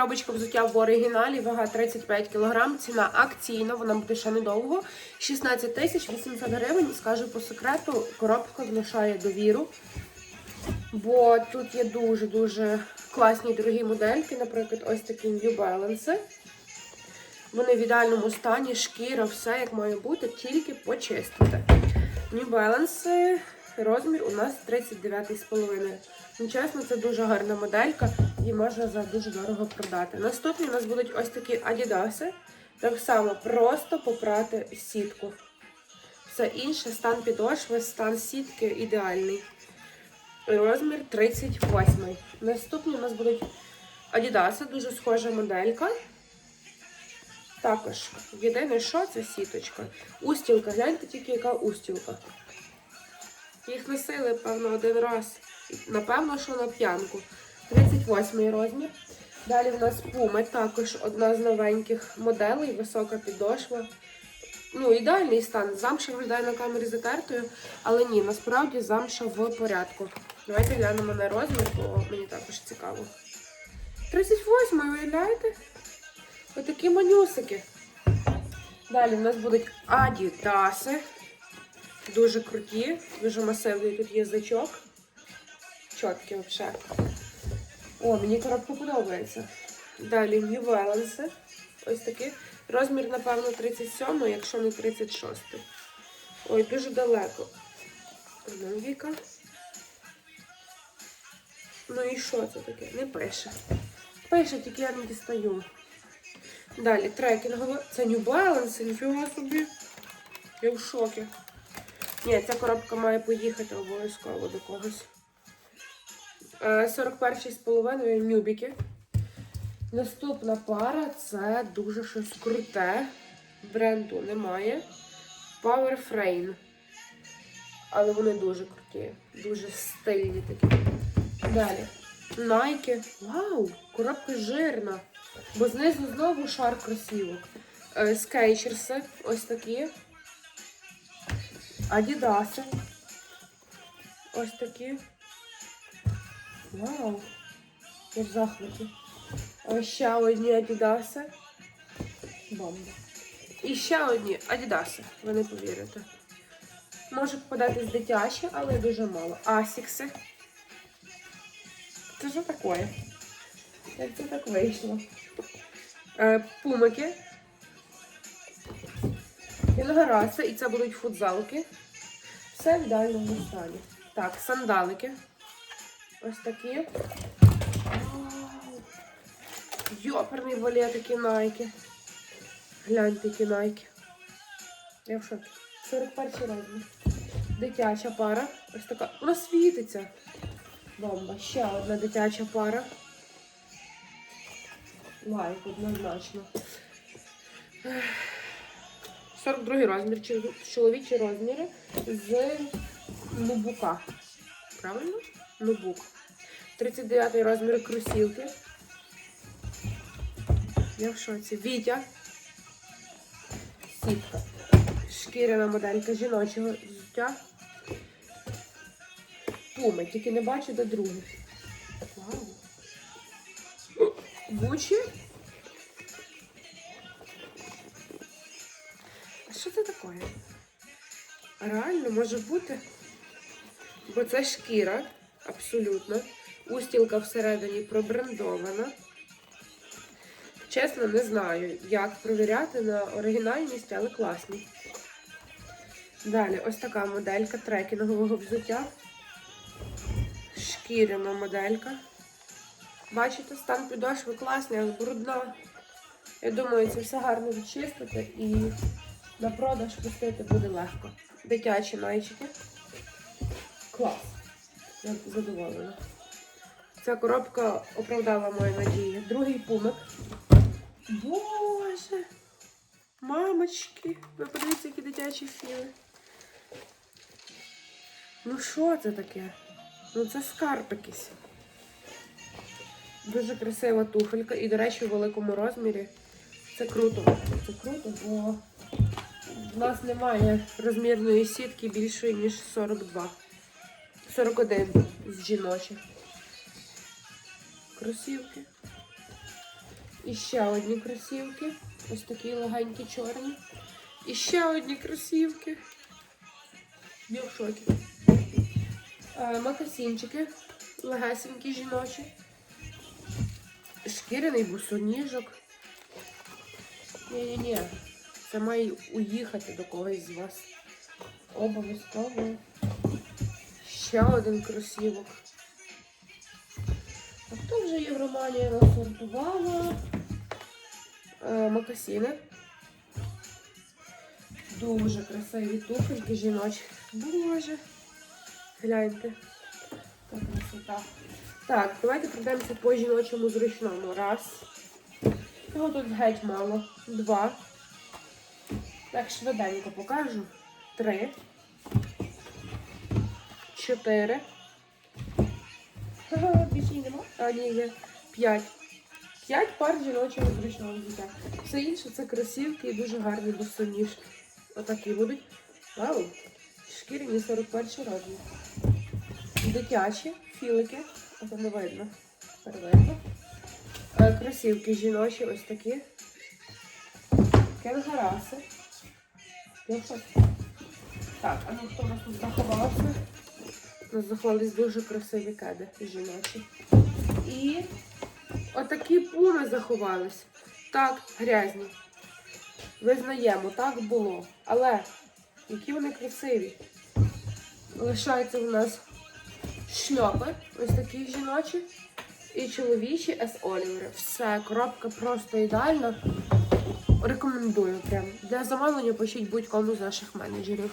Коробочка взуття в оригіналі, вага 35 кг, ціна акційна, вона буде ще недовго. 16 тисяч 800 гривень. Скажу по секрету, коробка внушає довіру. Бо тут є дуже-дуже класні дорогі модельки, наприклад, ось такі New Balance. Вони в ідеальному стані, шкіра, все як має бути, тільки почистити. New Balance, розмір у нас 39,5. Ну, чесно, це дуже гарна моделька, її можна за дуже дорого продати. Наступні у нас будуть ось такі Adidas. Так само просто попрати сітку. Все інше, стан підошви, стан сітки ідеальний. Розмір 38. Наступні у нас будуть Adidas, дуже схожа моделька. Також єдине, що це сіточка. Устілка, гляньте тільки, яка устілка. Їх носили, певно, один раз. Напевно, що на п'янку. 38 розмір. Далі в нас Puma, також одна з новеньких моделей, висока підошва. Ну, ідеальний стан. Замша виглядає на камері затертою, але ні, насправді замша в порядку. Давайте глянемо на розмір, бо мені також цікаво. 38 уявляєте? Отакі манюсики. Далі в нас будуть Adidas. Дуже круті, дуже масивний тут язичок. Чоткі взагалі. О, мені коробка подобається. Далі New Balance. Ось такі. Розмір, напевно, 37, якщо не 36. Ой, дуже далеко. Ну, Віка. Ну і що це таке? Не пише. Пише, тільки я не дістаю. Далі трекінгове. Це New Balance, ніфіга собі. Я в шокі. Ні, ця коробка має поїхати обов'язково до когось. Е, 41,5 нюбіки. Наступна пара це дуже щось круте. Бренду немає. Power Frame. Але вони дуже круті. Дуже стильні такі. Далі. Nike. Вау! Коробка жирна. Бо знизу знову шар кросівок. Е, Скейчерси. Ось такі. Адідаси. Ось такі. Вау! Я в захваті. Ось ще одні Адідаси. Бомба. І ще одні Адідаси. Ви не повірите. Може попадатись дитячі, але дуже мало. Асікси. Це що таке? Як це так вийшло? Е, пумики. Кінгораси. І це будуть футзалки. Все в ідеальному стані. Так, сандалики. Ось такі. Йоперний валет, такі найки. Гляньте, які найки. Я в шокі. 41 розмір. Дитяча пара. Ось така. Вона світиться. Бомба. Ще одна дитяча пара. Лайк однозначно. Ех. 42 розмір, чоловічі розміри з нубука. Правильно? Нубук. 39 розмір кросівки. Я в шоці. Вітя. Сітка. Шкіряна моделька жіночого взуття. Пуми, тільки не бачу до других. Вау. Гучі. Таке? Реально може бути. Бо це шкіра, абсолютно. Устілка всередині пробрендована. Чесно, не знаю, як провіряти на оригінальність, але класні. Далі, ось така моделька трекінгового взуття. Шкіряна моделька. Бачите, стан підошви класний, але брудна. Я думаю, це все гарно відчистити і на продаж пустити буде легко. Дитячі найчики. Клас. Я задоволена. Ця коробка оправдала мої надії. Другий пумик. Боже! Мамочки! Ви подивіться, які дитячі філи. Ну що це таке? Ну це скарб якийсь. Дуже красива туфелька і, до речі, у великому розмірі. Це круто. Це круто, бо в нас немає розмірної сітки більшої, ніж 42. 41 з жіночих. Кросівки. І ще одні кросівки. Ось такі легенькі чорні. І ще одні кросівки. Я в шокі. Е, Макасінчики. Легесенькі жіночі. Шкіряний бусоніжок. Ні-ні-ні. Це має уїхати до когось з вас. Обов'язково. Ще один кросівок. Хто вже Євроманія насортувала? Е, макасіни. Дуже красиві туфельки жіночі. Боже. Гляньте. Яка красота. Так, давайте пройдемося по жіночому зручному. Раз. Його тут геть мало. Два. Так, швиденько покажу. Три. Чотири. Більше нема. А, ні, є. П'ять. П'ять пар жіночого зручного взуття. Все інше це кросівки і дуже гарні босоніж. Отакі будуть. Вау. Шкіряні 41 розмір. Дитячі філики. Це не видно. Перевидно. Е, Кросівки жіночі ось такі. Кенгараси. Я. Так, а ну хто нас тут заховався? У нас заховались дуже красиві кеди жіночі. І отакі пуми заховались. Так, грязні. Визнаємо, так було. Але які вони красиві. Лишаються у нас шльопи, ось такі жіночі. І чоловічі с Олівери. Все, коробка просто ідеальна. Рекомендую прям. Для замовлення пишіть будь-кому з наших менеджерів.